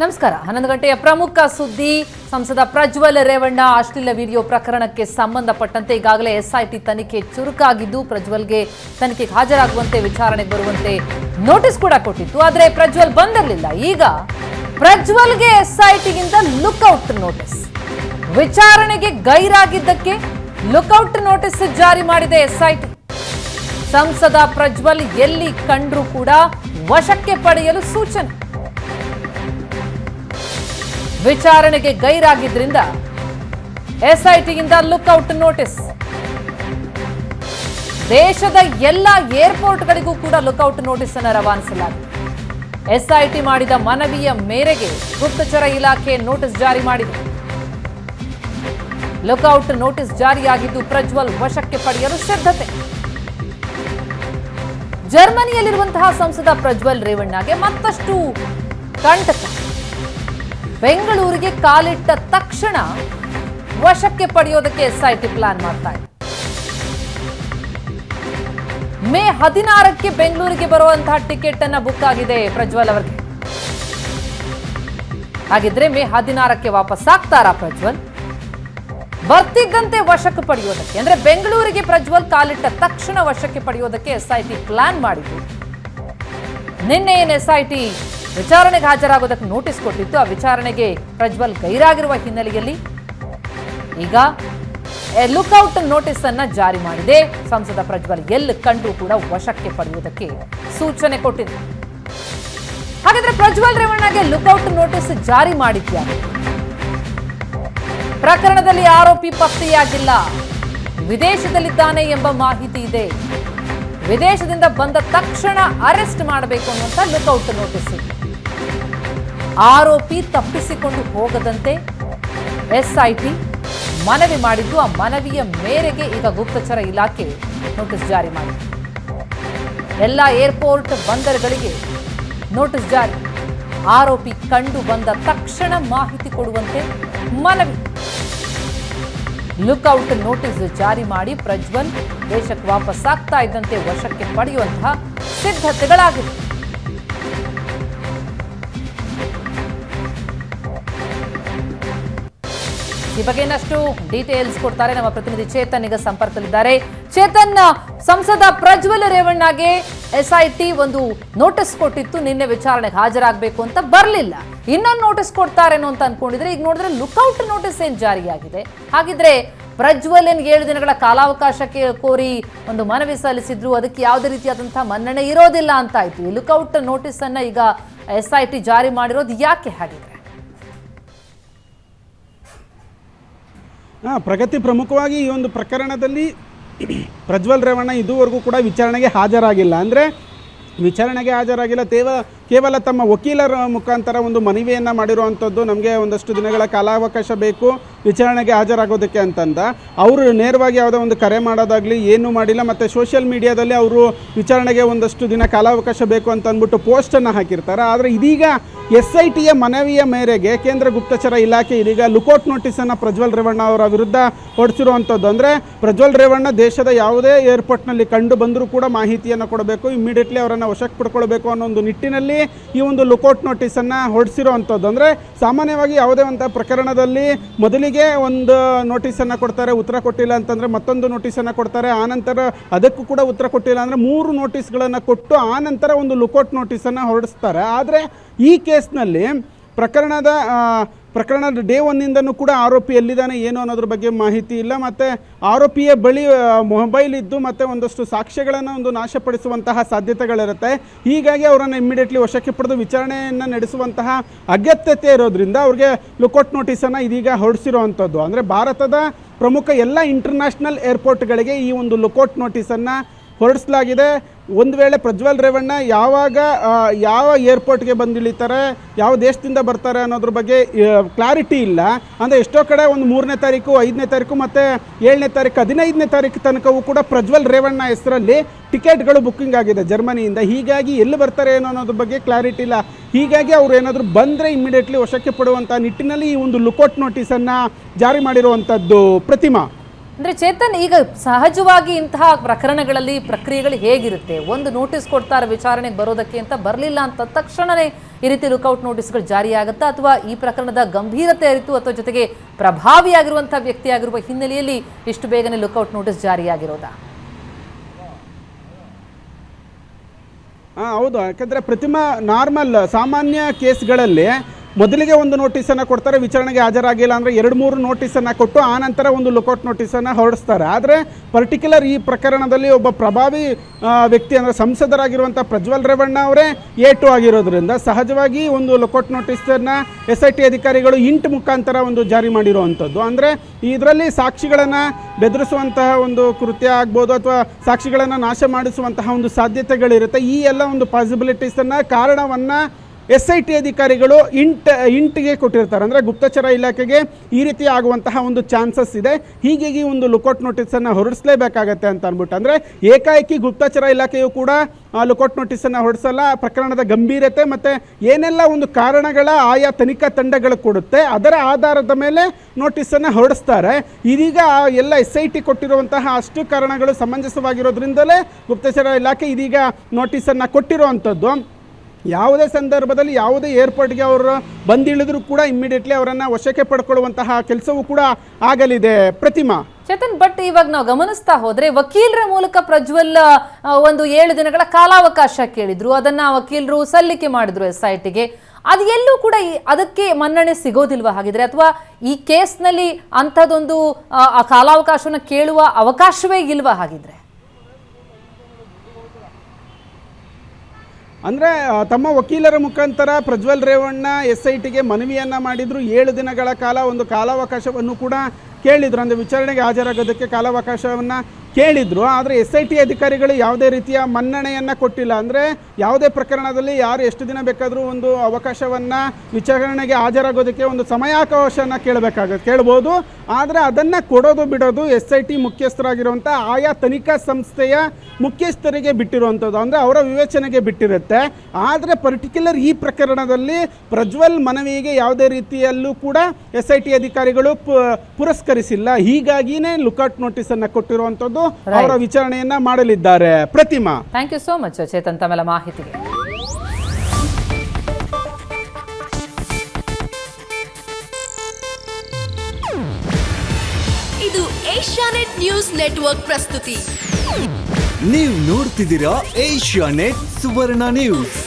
ನಮಸ್ಕಾರ. ಹನ್ನೊಂದು ಗಂಟೆಯ ಪ್ರಮುಖ ಸುದ್ದಿ. ಸಂಸದ ಪ್ರಜ್ವಲ್ ರೇವಣ್ಣ ಅಶ್ಲೀಲ ವಿಡಿಯೋ ಪ್ರಕರಣಕ್ಕೆ ಸಂಬಂಧಪಟ್ಟಂತೆ ಈಗಾಗಲೇ ಎಸ್ಐಟಿ ತನಿಖೆ ಚುರುಕಾಗಿದ್ದು, ಪ್ರಜ್ವಲ್ಗೆ ತನಿಖೆಗೆ ಹಾಜರಾಗುವಂತೆ ವಿಚಾರಣೆಗೆ ಬರುವಂತೆ ನೋಟಿಸ್ ಕೂಡ ಕೊಟ್ಟಿತ್ತು. ಆದರೆ ಪ್ರಜ್ವಲ್ ಬಂದಿರಲಿಲ್ಲ. ಈಗ ಪ್ರಜ್ವಲ್ಗೆ ಎಸ್ಐಟಿಗಿಂತ ಲುಕ್ಔಟ್ ನೋಟಿಸ್ ವಿಚಾರಣೆಗೆ ಗೈರಾಗಿದ್ದಕ್ಕೆ ಲುಕ್ಔಟ್ ನೋಟಿಸ್ ಜಾರಿ ಮಾಡಿದೆ ಎಸ್ಐಟಿ. ಸಂಸದ ಪ್ರಜ್ವಲ್ ಎಲ್ಲಿ ಕಂಡ್ರೂ ಕೂಡ ವಶಕ್ಕೆ ಪಡೆಯಲು ಸೂಚನೆ. ವಿಚಾರಣೆಗೆ ಗೈರಾಗಿದ್ದರಿಂದ ಎಸ್ಐಟಿಯಿಂದ ಲುಕ್ಔಟ್ ನೋಟಿಸ್. ದೇಶದ ಎಲ್ಲ ಏರ್ಪೋರ್ಟ್ಗಳಿಗೂ ಕೂಡ ಲುಕ್ಔಟ್ ನೋಟಿಸ್ ಅನ್ನು ರವಾನಿಸಲಾಗಿದೆ. ಎಸ್ಐಟಿ ಮಾಡಿದ ಮನವಿಯ ಮೇರೆಗೆ ಗುಪ್ತಚರ ಇಲಾಖೆ ನೋಟಿಸ್ ಜಾರಿ ಮಾಡಿದೆ. ಲುಕ್ಔಟ್ ನೋಟಿಸ್ ಜಾರಿಯಾಗಿದ್ದು ಪ್ರಜ್ವಲ್ ವಶಕ್ಕೆ ಪಡೆಯಲು ಸಿದ್ಧತೆ. ಜರ್ಮನಿಯಲ್ಲಿರುವಂತಹ ಸಂಸದ ಪ್ರಜ್ವಲ್ ರೇವಣ್ಣಗೆ ಮತ್ತಷ್ಟು ಕಂಟಕ. ಬೆಂಗಳೂರಿಗೆ ಕಾಲಿಟ್ಟ ತಕ್ಷಣ ವಶಕ್ಕೆ ಪಡೆಯೋದಕ್ಕೆ ಎಸ್ಐಟಿ ಪ್ಲಾನ್ ಮಾಡ್ತಾ ಇದೆ. ಮೇ ಹದಿನಾರಕ್ಕೆ ಬೆಂಗಳೂರಿಗೆ ಬರುವಂತಹ ಟಿಕೆಟ್ ಅನ್ನ ಬುಕ್ ಆಗಿದೆ ಪ್ರಜ್ವಲ್ ಅವರಿಗೆ. ಹಾಗಿದ್ರೆ ಮೇ ಹದಿನಾರಕ್ಕೆ ವಾಪಸ್ ಆಗ್ತಾರಾ ಪ್ರಜ್ವಲ್? ಬರ್ತಿದ್ದಂತೆ ವಶಕ್ಕೆ ಪಡೆಯೋದಕ್ಕೆ, ಅಂದ್ರೆ ಬೆಂಗಳೂರಿಗೆ ಪ್ರಜ್ವಲ್ ಕಾಲಿಟ್ಟ ತಕ್ಷಣ ವಶಕ್ಕೆ ಪಡೆಯೋದಕ್ಕೆ ಎಸ್ಐಟಿ ಪ್ಲಾನ್ ಮಾಡಿದ್ರು. ನಿನ್ನೆ ಏನು ಎಸ್ಐಟಿ ವಿಚಾರಣೆಗೆ ಹಾಜರಾಗೋದಕ್ಕೆ ನೋಟಿಸ್ ಕೊಟ್ಟಿತ್ತು. ಆ ವಿಚಾರಣೆಗೆ ಪ್ರಜ್ವಲ್ ಗೈರಾಗಿರುವ ಹಿನ್ನೆಲೆಯಲ್ಲಿ ಈಗ ಲುಕ್ಔಟ್ ನೋಟಿಸ್ ಅನ್ನ ಜಾರಿ ಮಾಡಿದೆ. ಸಂಸದ ಪ್ರಜ್ವಲ್ ಎಲ್ ಕಂಡು ಕೂಡ ವಶಕ್ಕೆ ಪಡೆಯುವುದಕ್ಕೆ ಸೂಚನೆ ಕೊಟ್ಟಿದೆ. ಹಾಗಾದ್ರೆ ಪ್ರಜ್ವಲ್ ರೇವಣ್ಣಗೆ ಲುಕ್ಔಟ್ ನೋಟಿಸ್ ಜಾರಿ ಮಾಡಿದ್ಯಾ? ಪ್ರಕರಣದಲ್ಲಿ ಆರೋಪಿ ಪತ್ತೆಯಾಗಿಲ್ಲ. ವಿದೇಶದಲ್ಲಿದ್ದಾನೆ ಎಂಬ ಮಾಹಿತಿ ಇದೆ. ವಿದೇಶದಿಂದ ಬಂದ ತಕ್ಷಣ ಅರೆಸ್ಟ್ ಮಾಡಬೇಕು ಅನ್ನುವಂಥ ಲುಕ್ಔಟ್ ನೋಟಿಸ್. ಇದೆ ಆರೋಪಿ ತಪ್ಪಿಸಿಕೊಂಡು ಹೋಗದಂತೆ ಎಸ್ಐಟಿ ಮನವಿ ಮಾಡಿದ್ದು, ಆ ಮನವಿಯ ಮೇರೆಗೆ ಈಗ ಗುಪ್ತಚರ ಇಲಾಖೆ ನೋಟಿಸ್ ಜಾರಿ ಮಾಡಿದೆ. ಎಲ್ಲ ಏರ್ಪೋರ್ಟ್ ಬಂದರ್ಗಳಿಗೆ ನೋಟಿಸ್ ಜಾರಿ. ಆರೋಪಿ ಕಂಡು ಬಂದ ತಕ್ಷಣ ಮಾಹಿತಿ ಕೊಡುವಂತೆ ಮನವಿ. ಲುಕ್ಔಟ್ ನೋಟಿಸ್ ಜಾರಿ ಮಾಡಿ ಪ್ರಜ್ವಲ್ ದೇಶಕ್ಕೆ ವಾಪಸ್ ಆಗ್ತಾ ಇದ್ದಂತೆ ವಶಕ್ಕೆ ಪಡೆಯುವಂತಹ ಸಿದ್ಧತೆಗಳಾಗಿವೆ. ಈ ಬಗ್ಗೆ ಇನ್ನಷ್ಟು ಡೀಟೇಲ್ಸ್ ಕೊಡ್ತಾರೆ ನಮ್ಮ ಪ್ರತಿನಿಧಿ ಚೇತನ್ ಈಗ ಸಂಪರ್ಕದಲ್ಲಿದ್ದಾರೆ. ಚೇತನ್, ಸಂಸದ ಪ್ರಜ್ವಲ್ ರೇವಣ್ಣಗೆ ಎಸ್ಐಟಿ ಒಂದು ನೋಟಿಸ್ ಕೊಟ್ಟಿತ್ತು. ನಿನ್ನೆ ವಿಚಾರಣೆಗೆ ಹಾಜರಾಗಬೇಕು ಅಂತ ಬರಲಿಲ್ಲ. ಇನ್ನೊಂದು ನೋಟಿಸ್ ಕೊಡ್ತಾರೇನೋ ಅಂತ ಅನ್ಕೊಂಡಿದ್ರೆ, ಈಗ ನೋಡಿದ್ರೆ ಲುಕ್ಔಟ್ ನೋಟಿಸ್ ಏನು ಜಾರಿಯಾಗಿದೆ? ಹಾಗಿದ್ರೆ ಪ್ರಜ್ವಲ್ ಏನ್ ಏಳು ದಿನಗಳ ಕಾಲಾವಕಾಶಕ್ಕೆ ಕೋರಿ ಒಂದು ಮನವಿ ಸಲ್ಲಿಸಿದ್ರು, ಅದಕ್ಕೆ ಯಾವುದೇ ರೀತಿಯಾದಂತಹ ಮನ್ನಣೆ ಇರೋದಿಲ್ಲ ಅಂತ ಆಯ್ತು. ಲುಕ್ಔಟ್ ನೋಟಿಸ್ ಅನ್ನ ಈಗ ಎಸ್ಐಟಿ ಜಾರಿ ಮಾಡಿರೋದು ಯಾಕೆ ಹಾಗಿದ್ರೆ? ಹಾಂ, ಪ್ರಗತಿ ಪ್ರಮುಖವಾಗಿ ಈ ಒಂದು ಪ್ರಕರಣದಲ್ಲಿ ಪ್ರಜ್ವಲ್ ರೇವಣ್ಣ ಇದುವರೆಗೂ ಕೂಡ ವಿಚಾರಣೆಗೆ ಹಾಜರಾಗಿಲ್ಲ. ಅಂದರೆ ವಿಚಾರಣೆಗೆ ಹಾಜರಾಗಿಲ್ಲ ತೇವ ಕೇವಲ ತಮ್ಮ ವಕೀಲರ ಮುಖಾಂತರ ಒಂದು ಮನವಿಯನ್ನು ಮಾಡಿರುವಂಥದ್ದು ನಮಗೆ ಒಂದಷ್ಟು ದಿನಗಳ ಕಾಲಾವಕಾಶ ಬೇಕು, ವಿಚಾರಣೆಗೆ ಹಾಜರಾಗೋದಕ್ಕೆ ಅಂತಂದ. ಅವರು ನೇರವಾಗಿ ಯಾವುದೋ ಒಂದು ಕರೆ ಮಾಡೋದಾಗಲಿ, ಏನೂ ಮಾಡಿಲ್ಲ, ಮತ್ತು ಸೋಷಿಯಲ್ ಮೀಡಿಯಾದಲ್ಲಿ ಅವರು ವಿಚಾರಣೆಗೆ ಒಂದಷ್ಟು ದಿನ ಕಾಲಾವಕಾಶ ಬೇಕು ಅಂತ ಅಂದ್ಬಿಟ್ಟು ಪೋಸ್ಟನ್ನು ಹಾಕಿರ್ತಾರೆ. ಆದರೆ ಇದೀಗ ಎಸ್ ಐ ಟಿಯ ಮನವಿಯ ಮೇರೆಗೆ ಕೇಂದ್ರ ಗುಪ್ತಚರ ಇಲಾಖೆ ಇದೀಗ ಲುಕೌಟ್ ನೋಟಿಸನ್ನು ಪ್ರಜ್ವಲ್ ರೇವಣ್ಣ ಅವರ ವಿರುದ್ಧ ಹೊರಡಿಸಿರುವಂಥದ್ದು ಅಂದರೆ ಪ್ರಜ್ವಲ್ ರೇವಣ್ಣ ದೇಶದ ಯಾವುದೇ ಏರ್ಪೋರ್ಟ್ನಲ್ಲಿ ಕಂಡು ಬಂದರೂ ಕೂಡ ಮಾಹಿತಿಯನ್ನು ಕೊಡಬೇಕು ಇಮ್ಮಿಡಿಯೇಟ್ಲಿ ಅವರನ್ನು ವಶಕ್ಕೆ ಪಡ್ಕೊಳ್ಬೇಕು ಅನ್ನೋ ಒಂದು ನಿಟ್ಟಿನಲ್ಲಿ ಈ ಒಂದು ಲುಕೌಟ್ ನೋಟಿಸನ್ನು ಹೊರಡಿಸಿರುವಂಥದ್ದು ಅಂದರೆ ಸಾಮಾನ್ಯವಾಗಿ ಯಾವುದೇ ಒಂದು ಪ್ರಕರಣದಲ್ಲಿ ಮೊದಲಿಗೆ ಒಂದು ನೋಟಿಸನ್ನು ಕೊಡ್ತಾರೆ, ಉತ್ತರ ಕೊಟ್ಟಿಲ್ಲ ಅಂತಂದರೆ ಮತ್ತೊಂದು ನೋಟಿಸನ್ನು ಕೊಡ್ತಾರೆ ಆನಂತರ ಅದಕ್ಕೂ ಕೂಡ ಉತ್ತರ ಕೊಟ್ಟಿಲ್ಲ ಅಂದರೆ ಮೂರು ನೋಟಿಸ್ಗಳನ್ನು ಕೊಟ್ಟು ಆನಂತರ ಒಂದು ಲುಕೌಟ್ ನೋಟಿಸನ್ನು ಹೊರಡಿಸ್ತಾರೆ. ಆದರೆ ಈ ಕೇಸ್ನಲ್ಲಿ ಪ್ರಕರಣದ ಪ್ರಕರಣದ ಡೇ ಒನ್ನಿಂದನೂ ಕೂಡ ಆರೋಪಿ ಎಲ್ಲಿದ್ದಾನೆ, ಏನು ಅನ್ನೋದ್ರ ಬಗ್ಗೆ ಮಾಹಿತಿ ಇಲ್ಲ. ಮತ್ತು ಆರೋಪಿಯ ಬಳಿ ಮೊಬೈಲ್ ಇದ್ದು ಮತ್ತು ಒಂದಷ್ಟು ಸಾಕ್ಷ್ಯಗಳನ್ನು ಒಂದು ನಾಶಪಡಿಸುವಂತಹ ಸಾಧ್ಯತೆಗಳಿರುತ್ತೆ. ಹೀಗಾಗಿ ಅವರನ್ನು ಇಮ್ಮಿಡಿಯೇಟ್ಲಿ ವಶಕ್ಕೆ ಪಡೆದು ವಿಚಾರಣೆಯನ್ನು ನಡೆಸುವಂತಹ ಅಗತ್ಯತೆ ಇರೋದ್ರಿಂದ ಅವ್ರಿಗೆ ಲುಕೌಟ್ ನೋಟಿಸನ್ನು ಇದೀಗ ಹೊರಡಿಸಿರುವಂಥದ್ದು. ಅಂದರೆ ಭಾರತದ ಪ್ರಮುಖ ಎಲ್ಲ ಇಂಟರ್ನ್ಯಾಷನಲ್ ಏರ್ಪೋರ್ಟ್ಗಳಿಗೆ ಈ ಒಂದು ಲುಕೌಟ್ ನೋಟಿಸನ್ನು ಹೊರಡಿಸಲಾಗಿದೆ. ಒಂದು ವೇಳೆ ಪ್ರಜ್ವಲ್ ರೇವಣ್ಣ ಯಾವಾಗ ಯಾವ ಏರ್ಪೋರ್ಟ್ಗೆ ಬಂದಿಳಿತಾರೆ ಯಾವ ದೇಶದಿಂದ ಬರ್ತಾರೆ ಅನ್ನೋದ್ರ ಬಗ್ಗೆ ಕ್ಲಾರಿಟಿ ಇಲ್ಲ. ಅಂದರೆ ಎಷ್ಟೋ ಕಡೆ ಒಂದು ಮೂರನೇ ತಾರೀಕು, ಐದನೇ ತಾರೀಕು ಮತ್ತು ಏಳನೇ ತಾರೀಕು, ಹದಿನೈದನೇ ತಾರೀಕು ತನಕವೂ ಕೂಡ ಪ್ರಜ್ವಲ್ ರೇವಣ್ಣ ಹೆಸರಲ್ಲಿ ಟಿಕೆಟ್ಗಳು ಬುಕ್ಕಿಂಗ್ ಆಗಿದೆ ಜರ್ಮನಿಯಿಂದ. ಹೀಗಾಗಿ ಎಲ್ಲಿ ಬರ್ತಾರೆ ಏನೋ ಅನ್ನೋದ್ರ ಬಗ್ಗೆ ಕ್ಲಾರಿಟಿ ಇಲ್ಲ. ಹೀಗಾಗಿ ಅವರು ಏನಾದರೂ ಬಂದರೆ ಇಮ್ಮಿಡಿಯೇಟ್ಲಿ ವಶಕ್ಕೆ ಪಡುವಂಥ ನಿಟ್ಟಿನಲ್ಲಿ ಈ ಒಂದು ಲುಕೌಟ್ ನೋಟಿಸನ್ನು ಜಾರಿ ಮಾಡಿರುವಂಥದ್ದು ಪ್ರತಿಮಾ. ಅಂದ್ರೆ ಚೇತನ್ ಈಗ ಸಹಜವಾಗಿ ಇಂತಹ ಪ್ರಕರಣಗಳಲ್ಲಿ ಪ್ರಕ್ರಿಯೆಗಳು ಹೇಗಿರುತ್ತೆ? ಒಂದು ನೋಟಿಸ್ ಕೊಡ್ತಾರೆ ವಿಚಾರಣೆಗೆ ಬರೋದಕ್ಕೆ ಅಂತ ಬರಲಿಲ್ಲ ಅಂತ ತಕ್ಷಣನೇ ಈ ರೀತಿ ಲುಕೌಟ್ ನೋಟಿಸ್ಗಳು ಜಾರಿಯಾಗುತ್ತಾ ಅಥವಾ ಈ ಪ್ರಕರಣದ ಗಂಭೀರತೆ ಅರಿತು ಅಥವಾ ಜೊತೆಗೆ ಪ್ರಭಾವಿಯಾಗಿರುವಂತಹ ವ್ಯಕ್ತಿಯಾಗಿರುವ ಹಿನ್ನೆಲೆಯಲ್ಲಿ ಇಷ್ಟು ಬೇಗನೆ ಲುಕೌಟ್ ನೋಟಿಸ್ ಜಾರಿಯಾಗಿರೋದಾ? ಹಾಂ, ಹೌದು. ಯಾಕಂದರೆ ಪ್ರತಿಮಾ ನಾರ್ಮಲ್ ಸಾಮಾನ್ಯ ಕೇಸ್ಗಳಲ್ಲಿ ಮೊದಲಿಗೆ ಒಂದು ನೋಟಿಸನ್ನು ಕೊಡ್ತಾರೆ, ವಿಚಾರಣೆಗೆ ಹಾಜರಾಗಿಲ್ಲ ಅಂದರೆ ಎರಡು ಮೂರು ನೋಟಿಸನ್ನು ಕೊಟ್ಟು ಆ ನಂತರ ಒಂದು ಲುಕೌಟ್ ನೋಟಿಸನ್ನು ಹೊರಡಿಸ್ತಾರೆ. ಆದರೆ ಪರ್ಟಿಕ್ಯುಲರ್ ಈ ಪ್ರಕರಣದಲ್ಲಿ ಒಬ್ಬ ಪ್ರಭಾವಿ ವ್ಯಕ್ತಿ ಅಂದರೆ ಸಂಸದರಾಗಿರುವಂಥ ಪ್ರಜ್ವಲ್ ರೇವಣ್ಣ ಅವರೇ ಏಟು ಆಗಿರೋದ್ರಿಂದ ಸಹಜವಾಗಿ ಒಂದು ಲುಕೌಟ್ ನೋಟಿಸನ್ನು ಎಸ್ ಐ ಟಿ ಅಧಿಕಾರಿಗಳು ಇಂಟ್ ಮುಖಾಂತರ ಒಂದು ಜಾರಿ ಮಾಡಿರುವಂಥದ್ದು ಅಂದರೆ ಇದರಲ್ಲಿ ಸಾಕ್ಷಿಗಳನ್ನು ಬೆದರಿಸುವಂತಹ ಒಂದು ಕೃತ್ಯ ಆಗ್ಬೋದು ಅಥವಾ ಸಾಕ್ಷಿಗಳನ್ನು ನಾಶ ಮಾಡಿಸುವಂತಹ ಒಂದು ಸಾಧ್ಯತೆಗಳಿರುತ್ತೆ. ಈ ಎಲ್ಲ ಒಂದು ಪಾಸಿಬಿಲಿಟೀಸನ್ನು ಕಾರಣವನ್ನು ಎಸ್ ಐ ಟಿ ಅಧಿಕಾರಿಗಳು ಇಂಟ್, ಇಂಟಿಗೆ ಕೊಟ್ಟಿರ್ತಾರೆ. ಅಂದರೆ ಗುಪ್ತಚರ ಇಲಾಖೆಗೆ ಈ ರೀತಿ ಆಗುವಂತಹ ಒಂದು ಚಾನ್ಸಸ್ ಇದೆ. ಹೀಗಾಗಿ ಒಂದು ಲುಕೌಟ್ ನೋಟಿಸನ್ನು ಹೊರಡಿಸಲೇಬೇಕಾಗತ್ತೆ ಅಂತ ಅಂದ್ಬಿಟ್ಟು. ಅಂದರೆ ಏಕಾಏಕಿ ಗುಪ್ತಚರ ಇಲಾಖೆಯು ಕೂಡ ಲುಕೌಟ್ ನೋಟಿಸನ್ನು ಹೊರಡಿಸಲ್ಲ. ಪ್ರಕರಣದ ಗಂಭೀರತೆ ಮತ್ತು ಏನೆಲ್ಲ ಒಂದು ಕಾರಣಗಳ ಆಯಾ ತನಿಖಾ ತಂಡಗಳು ಕೊಡುತ್ತೆ, ಅದರ ಆಧಾರದ ಮೇಲೆ ನೋಟಿಸನ್ನು ಹೊರಡಿಸ್ತಾರೆ. ಇದೀಗ ಎಲ್ಲ ಎಸ್ ಐ ಟಿ ಕೊಟ್ಟಿರುವಂತಹ ಅಷ್ಟು ಕಾರಣಗಳು ಸಮಂಜಸವಾಗಿರೋದ್ರಿಂದಲೇ ಗುಪ್ತಚರ ಇಲಾಖೆ ಇದೀಗ ನೋಟಿಸನ್ನು ಕೊಟ್ಟಿರುವಂಥದ್ದು. ಯಾವುದೇ ಸಂದರ್ಭದಲ್ಲಿ ಯಾವುದೇ ಏರ್ಪೋರ್ಟ್ಗೆ ಅವರು ಬಂದಿಳಿದ್ರು ಕೂಡ ಇಮ್ಮಿಡಿಯೇಟ್ಲಿ ಅವರನ್ನು ವಶಕ್ಕೆ ಪಡ್ಕೊಳ್ಳುವಂತಹ ಕೆಲಸವೂ ಕೂಡ ಆಗಲಿದೆ. ಪ್ರತಿಮಾ. ಚೇತನ್ ಬಟ್ ಇವಾಗ ನಾವು ಗಮನಿಸ್ತಾ ಹೋದ್ರೆ ವಕೀಲರ ಮೂಲಕ ಪ್ರಜ್ವಲ್ ಒಂದು ಏಳು ದಿನಗಳ ಕಾಲಾವಕಾಶ ಕೇಳಿದ್ರು. ಅದನ್ನ ವಕೀಲರು ಸಲ್ಲಿಕೆ ಮಾಡಿದ್ರು ಎಸ್ ಐ ಅದು ಎಲ್ಲೂ ಕೂಡ ಅದಕ್ಕೆ ಮನ್ನಣೆ ಸಿಗೋದಿಲ್ವಾ? ಹಾಗಿದ್ರೆ ಅಥವಾ ಈ ಕೇಸ್ನಲ್ಲಿ ಅಂಥದ್ದೊಂದು ಆ ಕಾಲಾವಕಾಶವನ್ನು ಕೇಳುವ ಅವಕಾಶವೇ ಇಲ್ವಾ? ಹಾಗಿದ್ರೆ. ಅಂದರೆ ತಮ್ಮ ವಕೀಲರ ಮುಖಾಂತರ ಪ್ರಜ್ವಲ್ ರೇವಣ್ಣ ಎಸ್ ಐ ಟಿಗೆ ಮನವಿಯನ್ನು ಮಾಡಿದ್ರು. ಏಳು ದಿನಗಳ ಕಾಲ ಒಂದು ಕಾಲಾವಕಾಶವನ್ನು ಕೂಡ ಕೇಳಿದರು. ಅಂದರೆ ವಿಚಾರಣೆಗೆ ಹಾಜರಾಗೋದಕ್ಕೆ ಕಾಲಾವಕಾಶವನ್ನು ಕೇಳಿದ್ರು, ಆದರೆ ಎಸ್ ಐ ಟಿ ಅಧಿಕಾರಿಗಳು ಯಾವುದೇ ರೀತಿಯ ಮನ್ನಣೆಯನ್ನು ಕೊಟ್ಟಿಲ್ಲ. ಅಂದರೆ ಯಾವುದೇ ಪ್ರಕರಣದಲ್ಲಿ ಯಾರು ಎಷ್ಟು ದಿನ ಬೇಕಾದರೂ ಒಂದು ಅವಕಾಶವನ್ನು ವಿಚಾರಣೆಗೆ ಹಾಜರಾಗೋದಕ್ಕೆ ಒಂದು ಸಮಯಾವಕಾಶವನ್ನು ಕೇಳಬೇಕಾಗುತ್ತೆ, ಕೇಳ್ಬೋದು. ಆದರೆ ಅದನ್ನು ಕೊಡೋದು ಬಿಡೋದು ಎಸ್ ಐ ಟಿ ಮುಖ್ಯಸ್ಥರಾಗಿರುವಂಥ ಆಯಾ ತನಿಖಾ ಸಂಸ್ಥೆಯ ಮುಖ್ಯಸ್ಥರಿಗೆ ಬಿಟ್ಟಿರುವಂಥದ್ದು. ಅಂದರೆ ಅವರ ವಿವೇಚನೆಗೆ ಬಿಟ್ಟಿರುತ್ತೆ. ಆದರೆ ಪರ್ಟಿಕ್ಯುಲರ್ ಈ ಪ್ರಕರಣದಲ್ಲಿ ಪ್ರಜ್ವಲ್ ಮನವಿಗೆ ಯಾವುದೇ ರೀತಿಯಲ್ಲೂ ಕೂಡ ಎಸ್ ಐ ಟಿ ಅಧಿಕಾರಿಗಳು ಪುರಸ್ಕರಿಸಿಲ್ಲ. ಹೀಗಾಗಿಯೇ ಲುಕೌಟ್ ನೋಟಿಸನ್ನು ಕೊಟ್ಟಿರುವಂಥದ್ದು ಅವರ ವಿಚಾರಣೆಯನ್ನ ಮಾಡಲಿದ್ದಾರೆ. Pratima. Thank you so much Chetan ತಮ್ಮೆಲ್ಲ ಮಾಹಿತಿಗೆ. ಇದು ಏಷ್ಯಾನೆಟ್ ನ್ಯೂಸ್ ನೆಟ್ವರ್ಕ್ ಪ್ರಸ್ತುತಿ. ನೀವು ನೋಡ್ತಿದ್ದೀರಾ ಏಷ್ಯಾನೆಟ್ ಸುವರ್ಣ ನ್ಯೂಸ್.